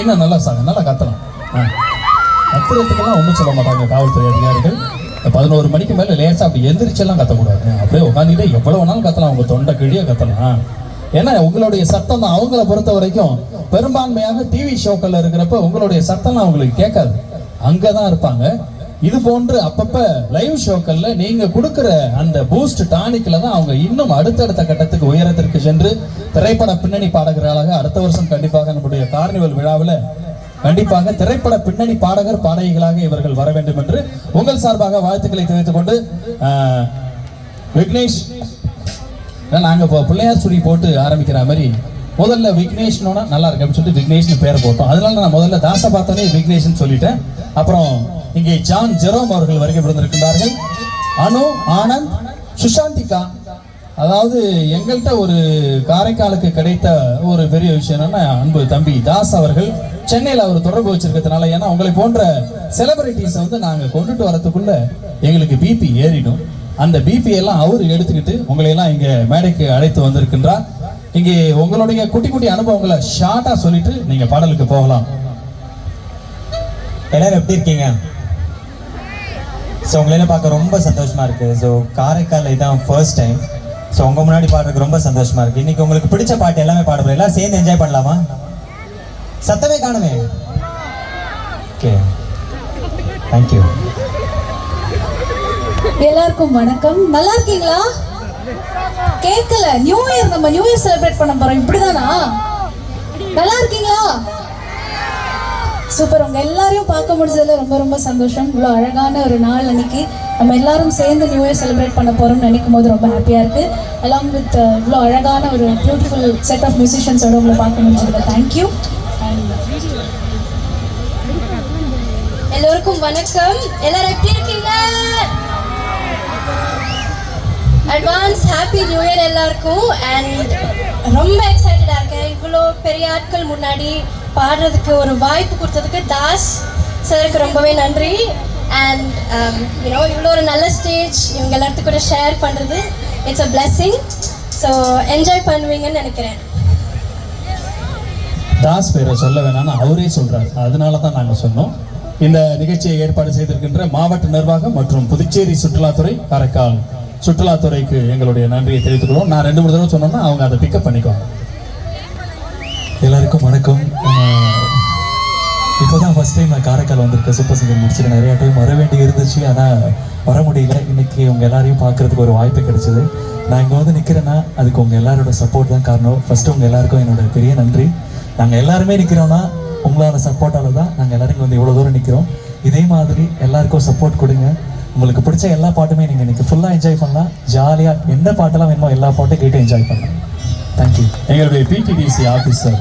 என்ன நல்லா சாங்க நல்லா கத்தலாம் கத்துறதுக்கெல்லாம் ஒன்றும் சொல்ல மாட்டாங்க காவல்துறை அதிகாரிகள். பதினோரு மணிக்கு மேலே லேசாக அப்படி எந்திரிச்செல்லாம் கத்தக்கூடாது. அப்படியே உட்காந்துக்கிட்டே எவ்வளோ வேணாலும் கத்தலாம் உங்கள் தொண்டை கிழிய கத்தலாம். ஏன்னா உங்களுடைய சத்தம் தான் அவங்கள பொறுத்த வரைக்கும் பெரும்பான்மையாக டிவி ஷோக்களில் இருக்கிறப்ப உங்களுடைய சத்தம்லாம் அவங்களுக்கு கேட்காது. அங்கே தான் இருப்பாங்க. இது போன்று அப்பப்ப லைவ் ஷோக்கள்ல நீங்க கொடுக்கிற அந்த பூஸ்ட் டானிக்ல தான் அவங்க இன்னும் அடுத்தடுத்த கட்டத்துக்கு உயரத்திற்கு சென்று திரைப்பட பின்னணி பாடகர்களாக அடுத்த வருஷம் கண்டிப்பாக நம்முடைய கார்னிவல் விழாவில் கண்டிப்பாக திரைப்பட பின்னணி பாடகர் பாடகிகளாக இவர்கள் வர வேண்டும் என்று உங்கள் சார்பாக வாழ்த்துக்களை தெரிவித்துக் கொண்டு விக்னேஷ் நாங்க பிள்ளையார் சுடி போட்டு ஆரம்பிக்கிற மாதிரி முதல்ல விக்னேஷ்னோட நல்லா இருக்கு அப்படின்னு சொல்லிட்டு விக்னேஷ்னு பேர் போட்டோம். அதனால நான் முதல்ல தாச பார்த்தோன்னே விக்னேஷ்னு சொல்லிட்டேன். அப்புறம் இங்கே ஜான் ஜெரோம் அவர்கள் வருகை புரிந்திருக்கின்றார்கள். அனு ஆனந்த் சுஷாந்திகா. அதாவது எங்கள்கிட்ட ஒரு காரைக்காலுக்கு கிடைத்த ஒரு பெரிய விஷயம் என்னன்னா அன்பு தம்பி தாஸ் அவர்கள். சென்னையில் அவர் தொடர்பு வச்சிருக்கிறதுனால ஏன்னா உங்களை போன்ற செலிபிரிட்டிஸை வந்து நாங்கள் கொண்டுட்டு வரத்துக்குள்ள எங்களுக்கு பிபி ஏறிடும். அந்த பிபி எல்லாம் அவர் எடுத்துக்கிட்டு உங்களையெல்லாம் இங்கே மேடைக்கு அழைத்து வந்திருக்கின்றார். இங்கே உங்களுடைய குட்டி குட்டி அனுபவங்களை ஷார்ட்டாக சொல்லிட்டு நீங்கள் பாடலுக்கு போகலாம். எல்லாரும் எப்படி இருக்கீங்க? ஸோ உங்களெல்லாம் பார்க்க ரொம்ப சந்தோஷமா இருக்கு. ஸோ காரைக்கால் இதான் ஃபர்ஸ்ட் டைம் ஸோ உங்க முன்னாடி பாடுறதுக்கு ரொம்ப சந்தோஷமா இருக்கு. இன்னைக்கு உங்களுக்கு பிடிச்ச பாட்டு எல்லாமே பாட எல்லாம் எல்லாரும் சேர்ந்து என்ஜாய் பண்ணலாமா? சத்தமே காணுமே. ஓகே தேங்க்யூ எல்லாருக்கும் வணக்கம். நல்லா இருக்கீங்களா? கேட்கல. நியூ இயர் நம்ம நியூ இயர் செலிப்ரேட் பண்ண போறோம். இப்படிதானா? நல்லா இருக்கீங்களா? சூப்பர். உங்க எல்லாரையும் பார்க்க முடிஞ்சதுல ரொம்ப ரொம்ப சந்தோஷம். இவ்வளோ அழகான ஒரு நாள் அன்னைக்கு நம்ம எல்லாரும் சேர்ந்து நியூ இயர் செலிப்ரேட் பண்ண போறோம்னு நினைக்கும் போது ரொம்ப ஹாப்பியா இருக்கு. அலாங் வித் uh, இவ்வளோ அழகான ஒரு பியூட்டிஃபுல் செட் ஆஃப் மியூசிஷியன்ஸோட உங்களை பார்க்க முடிஞ்சதுல. தேங்க்யூ எல்லோருக்கும் வணக்கம். எல்லாரும் எப்படி இருக்கீங்க? அட்வான்ஸ் ஹாப்பி நியூ இயர் எல்லாருக்கும். அண்ட் ரொம்ப எக்ஸைட்டடாக இருக்கேன். முன்னாடி பாடுறதுக்கு ஒரு வாய்ப்பு கொடுத்ததுக்கு தாஸ் சாருக்கு ரொம்பவே நன்றி. அண்ட் யூனோ இவ்வளோ ஒரு நல்ல ஸ்டேஜ் இவங்க எல்லாத்துக்கும் கூட ஷேர் பண்ணுறது it's a blessing so enjoy பண்ணுவீங்கன்னு நினைக்கிறேன். தாஸ் பேரை சொல்ல வேணாம்னு அவரே சொல்கிறார் அதனால தான் நாங்க சொன்னோம். இந்த நிகழ்ச்சியை ஏற்பாடு செய்திருக்கின்ற மாவட்ட நிர்வாகம் மற்றும் புதுச்சேரி சுற்றுலாத்துறை காரைக்கால் சுற்றுலாத்துறைக்கு எங்களுடைய நன்றியை தெரிவித்துக் கொள்வோம். நான் ரெண்டு மூணு தடவை சொன்னோம்னா அவங்க அதை பிக்கப் பண்ணிக்குவாங்க. எல்லாருக்கும் வணக்கம். இப்போ தான் ஃபஸ்ட் டைம் நான் காரைக்கால் வந்திருக்கேன். சூப்பர் சிங்கர் முடிச்சுட்டு நிறையா டைம் வர வேண்டி இருந்துச்சு. ஆனால் வர முடியல. இன்னைக்கு உங்கள் எல்லாரையும் பார்க்கறதுக்கு ஒரு வாய்ப்பு கிடைச்சிது. நான் இங்கே வந்து நிற்கிறேன்னா அதுக்கு உங்கள் எல்லாரோட சப்போர்ட் தான் காரணம். ஃபஸ்ட்டு உங்கள் எல்லாருக்கும் என்னோட பெரிய நன்றி. நாங்கள் எல்லாருமே நிற்கிறோன்னா உங்களால் சப்போர்ட்டால் தான் நாங்கள் எல்லாரும் இங்கே வந்து இவ்வளோ தூரம் நிற்கிறோம் இதே மாதிரி எல்லாருக்கும் சப்போர்ட் கொடுங்க. உங்களுக்கு பிடிச்ச எல்லா பாட்டுமே நீங்கள் இன்றைக்கி ஃபுல்லாக என்ஜாய் பண்ணலாம். ஜாலியாக எந்த பாட்டெல்லாம் வேணுமோ எல்லா பாட்டும் கேட்டு என்ஜாய் பண்ணலாம். தேங்க்யூ எங்களுடைய பிடிடிசி ஆஃபீஸர்